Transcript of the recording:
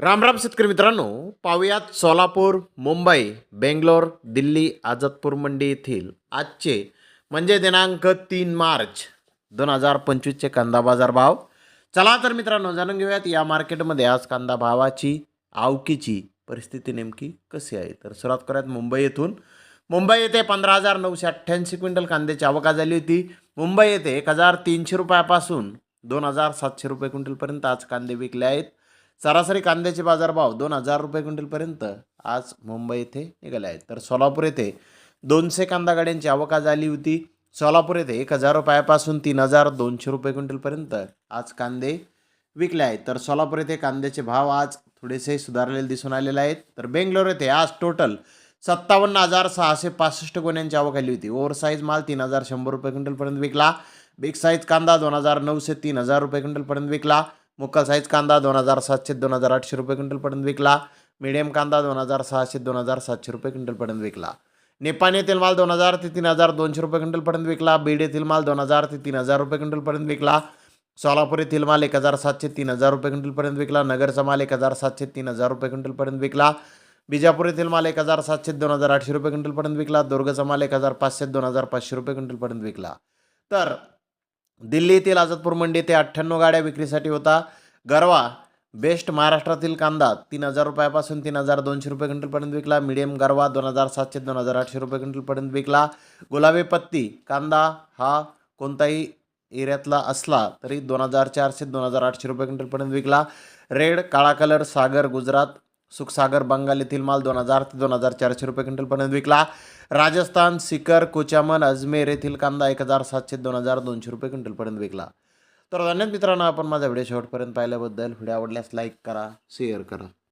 रामराम शेतकरी मित्रांनो पाहुयात सोलापूर मुंबई बेंगलोर दिल्ली आझादपूर मंडी येथील आजचे म्हणजे दिनांक तीन मार्च दोन हजार पंचवीसचे कांदा बाजार भाव. चला तर मित्रांनो जाणून घेऊयात या मार्केटमध्ये आज कांदा भावाची आवकीची परिस्थिती नेमकी कशी आहे? तर सुरुवात करूयात मुंबई येथून. मुंबई येथे पंधरा हजार नऊशे अठ्ठ्याऐंशी क्विंटल कांद्याची आवका झाली होती. मुंबई येथे एक हजार तीनशे रुपयापासून दोन हजार सातशे रुपये क्विंटलपर्यंत आज कांदे विकले आहेत. सरासरी कांद्याचे बाजारभाव दोन हजार रुपये क्विंटलपर्यंत आज मुंबई येथे निघाले आहेत. तर सोलापूर येथे दोनशे कांदा गाड्यांची आवक झाली होती. सोलापूर येथे एक हजार रुपयापासून तीन हजार दोनशे रुपये क्विंटलपर्यंत आज कांदे विकले आहेत. तर सोलापूर येथे कांद्याचे भाव आज थोडेसे सुधारलेले दिसून आलेले आहेत. तर बेंगलोर येथे आज टोटल सत्तावन्न हजार सहाशे पासष्ट गोण्यांची आवक आली होती. ओव्हर साईज माल तीन हजार शंभर रुपये क्विंटलपर्यंत विकला. बिग साईज कांदा दोन हजार नऊशे तीन हजार रुपये क्विंटलपर्यंत विकला. मुक्का साईज कांदा दोन हजार सातशे दोन हजार आठशे रुपये क्विंटलपर्यंत विकला. मिडियम कांदा दोन हजार सहाशे दोन हजार सातशे रुपये क्विंटलपर्यंत विकला. नेपाणी येथील माल दोन हजार ते तीन हजार दोनशे रुपये क्विंटलपर्यंत विकला. बीड येथील माल दोन हजार ते तीन हजार रुपये क्विंटलपर्यंत विकला. सोलापूर येथील माल एक हजार सातशे तीन हजार रुपये क्विंटलपर्यंत विकला. नगरचा माल एक हजार सातशे तीन हजार रुपये क्विंटलपर्यंत विकला. बिजापूर येथील माल एक हजार सातशे दोन हजार आठशे रुपये क्विंटलपर्यंत विकला. दुर्गचा माल एक हजार पाचशे दोन हजार पाचशे रुपये क्विंटलपर्यंत विकला. तर दिल्ली येथील आझादपूर मंडी ते अठ्ठ्याण्णव गाड्या विक्रीसाठी होता. गरवा बेस्ट महाराष्ट्रातील कांदा तीन हजार रुपयापासून तीन हजार दोनशे रुपये क्विंटलपर्यंत विकला. मिडियम गरवा दोन हजार सातशे दोन हजार आठशे रुपये क्विंटलपर्यंत विकला. गुलाबी पत्ती कांदा हा कोणताही एरियातला असला तरी दोन हजार चारशे दोन हजार आठशे रुपये क्विंटलपर्यंत विकला. रेड काळा कलर सागर गुजरात सुखसागर बंगाल येथील माल दोन हजार ते दोन हजार चारशे रुपये क्विंटलपर्यंत विकला. राजस्थान सिकर कोचामन अजमेर येथील कांदा एक हजार सातशे दोन हजार दोनशे रुपये क्विंटलपर्यंत विकला. तर धन्यवाद मित्रांनो आपण माझा व्हिडिओ शेवटपर्यंत पाहिल्याबद्दल. व्हिडिओ आवडल्यास लाईक करा शेअर करा.